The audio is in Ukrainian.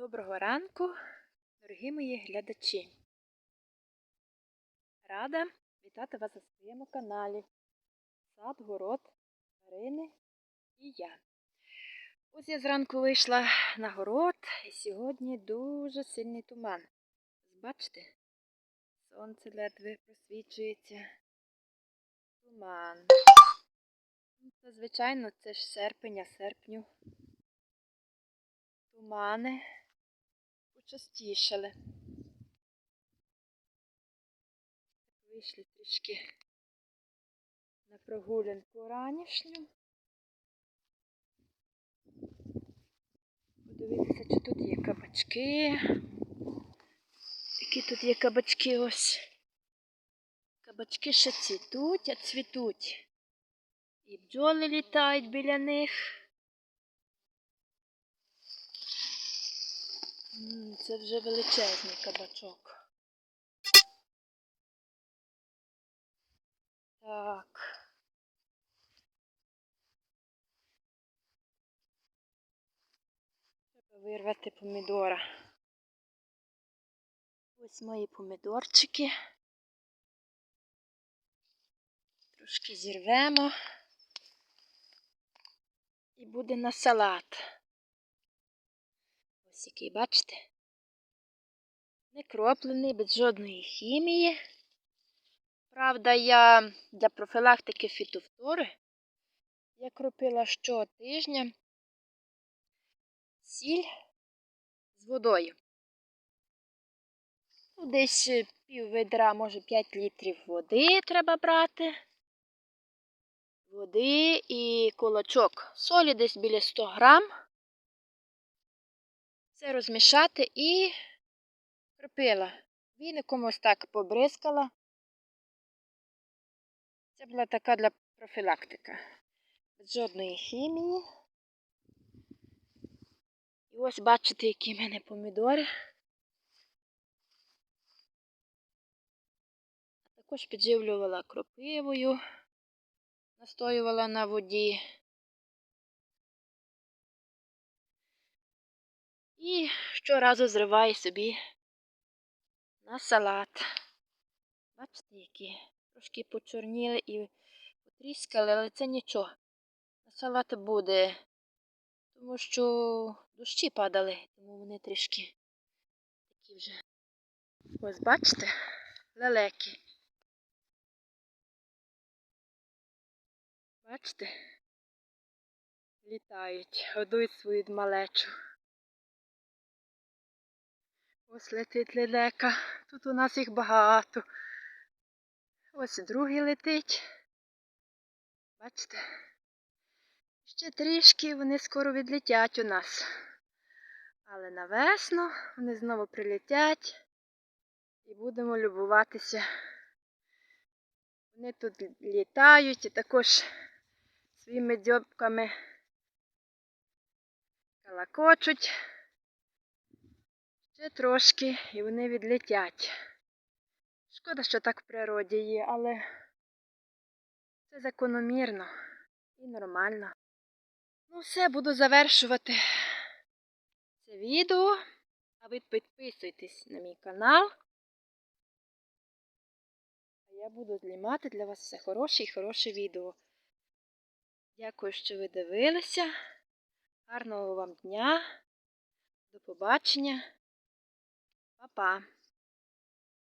Доброго ранку, дорогі мої глядачі. Рада вітати вас на своєму каналі Сад, город, тварини і я. Ось я зранку вийшла на город і сьогодні дуже сильний туман. Бачите? Сонце ледве просвічується. Туман. Це, звичайно, це ж серпень, а серпню. Тумани почастішали. Вийшли трішки на прогулянку ранішню. Подивитися, чи тут є кабачки. Які тут є кабачки ось. Кабачки ще цвітуть, а цвітуть. І бджоли літають біля них. Це вже величезний кабачок. Так. Треба вирвати помідора. Ось мої помідорчики. Трошки зірвемо. І буде на салат. Ось який, бачите? Не кроплений, без жодної хімії. Правда, я для профілактики фітофтори я кропила щотижня сіль з водою. Ну, Десь е, пів ведра, може 5 літрів води треба брати. Води і кулачок солі десь біля 100 грам. Це розмішати і кропила. Віником ось так побризкала. Це була така для профілактика. Без жодної хімії. І ось бачите, які в мене помідори. Також підживлювала кропивою, настоювала на воді. І щоразу зриваю собі на салат. Бачите, які трошки почорніли і потріскали, але це нічого. На салат буде, тому що дощі падали, тому вони трішки такі вже. Ось бачите, лелеки. Бачите? Літають, годують свою малечу. Ось летить лелека. Тут у нас їх багато. Ось другий летить. Бачите? Ще трішки вони скоро відлетять у нас. Але на весну вони знову прилетять і будемо любуватися. Вони тут літають і також своїми дзьобками калакочуть. Ще трошки і вони відлетять. Шкода, що так в природі є, але це закономірно і нормально. Ну, все, буду завершувати це відео. А ви підписуйтесь на мій канал. А я буду знімати для вас все хороше і хороше відео. Дякую, що ви дивилися. Гарного вам дня. До побачення. Па-па.